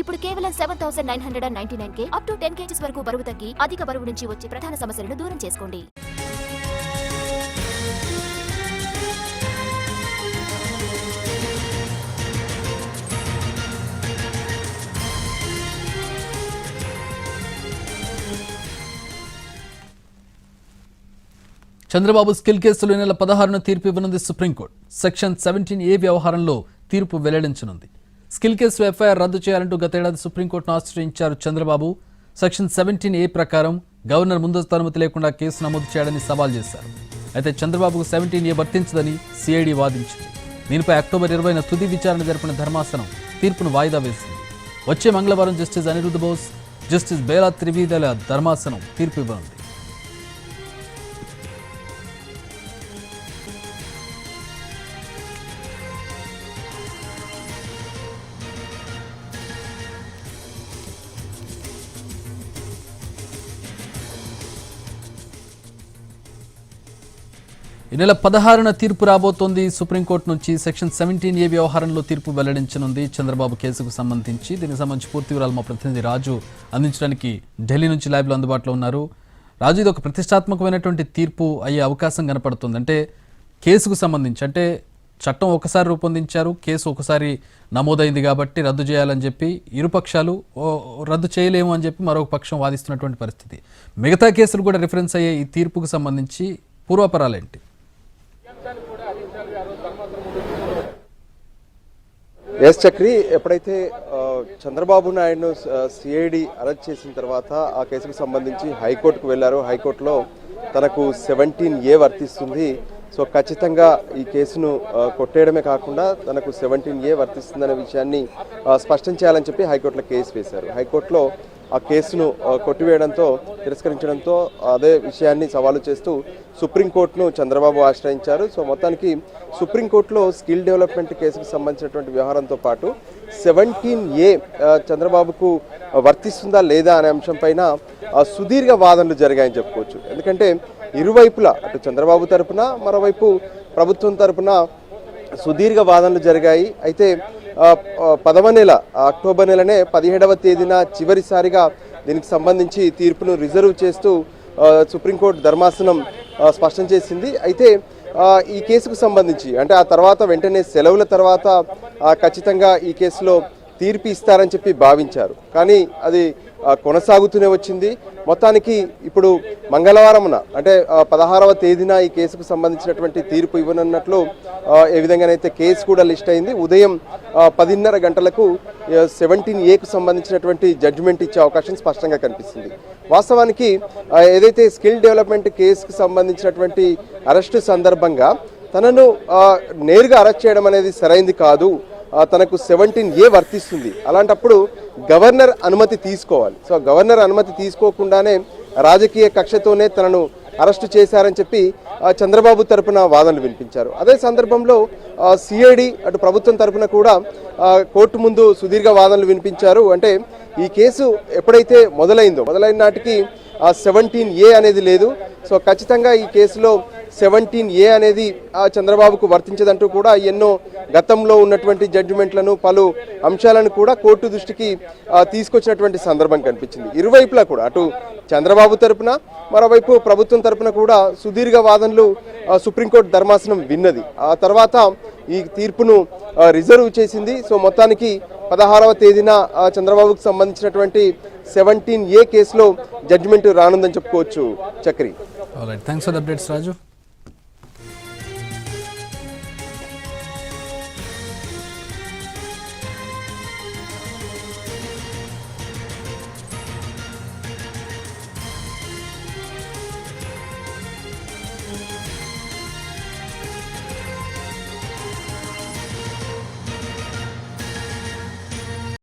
ఇప్పుడు కేవలం seven thousand nine hundred and ninety nine K up to ten kgs వరకు బరువు తగ్గి అధిక బరువు నుంచి వచ్చే ప్రధాన సమస్యలను దూరం చేసుకోండి. చంద్రబాబు స్కిల్ కేసులో నెల పదహారున తీర్పు ఇవ్వనుంది supreme court. Section seventeen A వ్యవహారంలో తీర్పు వెల్లడించనుంది. స్కిల్ కేసు ఎఫ్ఐఆర్ రద్దు చేయాలంటూ గతేడాది సుప్రీంకోర్టును ఆశ్రయించారు చంద్రబాబు. సెక్షన్ సెవెంటీన్ ఏ ప్రకారం గవర్నర్ ముందస్తు అనుమతి లేకుండా కేసు నమోదు చేయాలని సవాల్ చేశారు. అయితే చంద్రబాబుకు సెవెంటీన్ ఏ వర్తించదని సిఐడి వాదించింది. దీనిపై అక్టోబర్ ఇరవైన తుది విచారణ జరిపిన ధర్మాసనం తీర్పును వాయిదా వేసింది. వచ్చే మంగళవారం జస్టిస్ అనిరుద్ధ బోస్ జస్టిస్ బేలా త్రివేదల ధర్మాసనం తీర్పు ఇవ్వనుంది. ఈ నెల పదహారున తీర్పు రాబోతోంది. సుప్రీంకోర్టు నుంచి సెక్షన్ సెవెంటీన్ ఏ వ్యవహారంలో తీర్పు వెల్లడించనుంది. చంద్రబాబు కేసుకు సంబంధించి దీనికి సంబంధించి పూర్తి వివరాలు మా ప్రతినిధి రాజు అందించడానికి ఢిల్లీ నుంచి ల్యాబ్లో అందుబాటులో ఉన్నారు. రాజు ఇది ఒక ప్రతిష్టాత్మకమైనటువంటి తీర్పు అయ్యే అవకాశం కనపడుతుంది. అంటే కేసుకు సంబంధించి అంటే చట్టం ఒకసారి రూపొందించారు కేసు ఒకసారి నమోదైంది కాబట్టి రద్దు చేయాలని చెప్పి ఇరుపక్షాలు ఓ, రద్దు చేయలేము అని చెప్పి మరొక పక్షం వాదిస్తున్నటువంటి పరిస్థితి. మిగతా కేసులు కూడా రిఫరెన్స్ అయ్యే ఈ తీర్పుకు సంబంధించి పూర్వపరాలేంటి? ఎస్ చక్రి ఎప్పుడైతే చంద్రబాబు నాయుడును సిఐడి అరెస్ట్ చేసిన తర్వాత ఆ కేసుకు సంబంధించి హైకోర్టుకు వెళ్ళారు హైకోర్టులో తనకు సెవెంటీన్ ఏ వర్తిస్తుంది. సో ఖచ్చితంగా ఈ కేసును కొట్టేయడమే కాకుండా తనకు సెవెంటీన్ ఏ వర్తిస్తుందనే విషయాన్ని స్పష్టం చేయాలని చెప్పి హైకోర్టులో కేసు వేశారు. హైకోర్టులో ఆ కేసును కొట్టివేయడంతో తిరస్కరించడంతో అదే విషయాన్ని సవాలు చేస్తూ సుప్రీంకోర్టును చంద్రబాబు ఆశ్రయించారు. సో మొత్తానికి సుప్రీంకోర్టులో స్కిల్ డెవలప్మెంట్ కేసుకు సంబంధించినటువంటి వ్యవహారంతో పాటు సెవెంటీన్ ఏ చంద్రబాబుకు వర్తిస్తుందా లేదా అనే అంశంపైన సుదీర్ఘ వాదనలు జరిగాయని చెప్పుకోవచ్చు. ఎందుకంటే ఇరువైపులా అటు చంద్రబాబు తరపున మరోవైపు ప్రభుత్వం తరపున సుదీర్ఘ వాదనలు జరిగాయి. అయితే పదవ నెల అక్టోబర్ నెలనే పదిహేడవ తేదీన చివరిసారిగా దీనికి సంబంధించి తీర్పును రిజర్వ్ చేస్తూ సుప్రీంకోర్టు ధర్మాసనం స్పష్టం చేసింది. అయితే ఈ కేసుకు సంబంధించి అంటే ఆ తర్వాత వెంటనే సెలవుల తర్వాత ఖచ్చితంగా ఈ కేసులో తీర్పు ఇస్తారని చెప్పి భావించారు. కానీ అది కొనసాగుతూనే వచ్చింది. మొత్తానికి ఇప్పుడు మంగళవారమున అంటే పదహారవ తేదీన ఈ కేసుకు సంబంధించినటువంటి తీర్పు ఇవ్వనున్నట్లు ఏ విధంగానైతే కేసు కూడా లిస్ట్ అయింది ఉదయం పదిన్నర గంటలకు సెవెంటీన్ ఏకు సంబంధించినటువంటి జడ్జిమెంట్ ఇచ్చే అవకాశం స్పష్టంగా కనిపిస్తుంది. వాస్తవానికి ఏదైతే స్కిల్ డెవలప్మెంట్ కేసుకు సంబంధించినటువంటి అరెస్టు సందర్భంగా తనను నేరుగా అరెస్ట్ చేయడం అనేది సరైంది కాదు. తనకు సెవెంటీన్ ఏ వర్తిస్తుంది? అలాంటప్పుడు గవర్నర్ అనుమతి తీసుకోవాలి. సో గవర్నర్ అనుమతి తీసుకోకుండానే రాజకీయ కక్షతోనే తనను అరెస్టు చేశారని చెప్పి చంద్రబాబు తరపున వాదనలు వినిపించారు. అదే సందర్భంలో సిఐడి అటు ప్రభుత్వం తరపున కూడా కోర్టు ముందు సుదీర్ఘ వాదనలు వినిపించారు. అంటే ఈ కేసు ఎప్పుడైతే మొదలైందో మొదలైన నాటికి ఆ సెవెంటీన్ ఏ అనేది లేదు. సో ఖచ్చితంగా ఈ కేసులో సెవెంటీన్ ఏ అనేది ఆ చంద్రబాబుకు వర్తించదంటూ కూడా ఎన్నో గతంలో ఉన్నటువంటి జడ్జిమెంట్లను పలు అంశాలను కూడా కోర్టు దృష్టికి తీసుకొచ్చినటువంటి సందర్భం కనిపించింది. ఇరువైపులా కూడా అటు చంద్రబాబు తరపున మరోవైపు ప్రభుత్వం తరపున కూడా సుదీర్ఘ వాదనలు సుప్రీంకోర్టు ధర్మాసనం విన్నది. ఆ తర్వాత ఈ తీర్పును రిజర్వ్ చేసింది. సో మొత్తానికి పదహారవ తేదీన చంద్రబాబుకు సంబంధించినటువంటి సెవెంటీన్ ఏ కేసులో జడ్జిమెంట్ రానుందని చెప్పుకోవచ్చు. Chakri. Thanks for updates Raju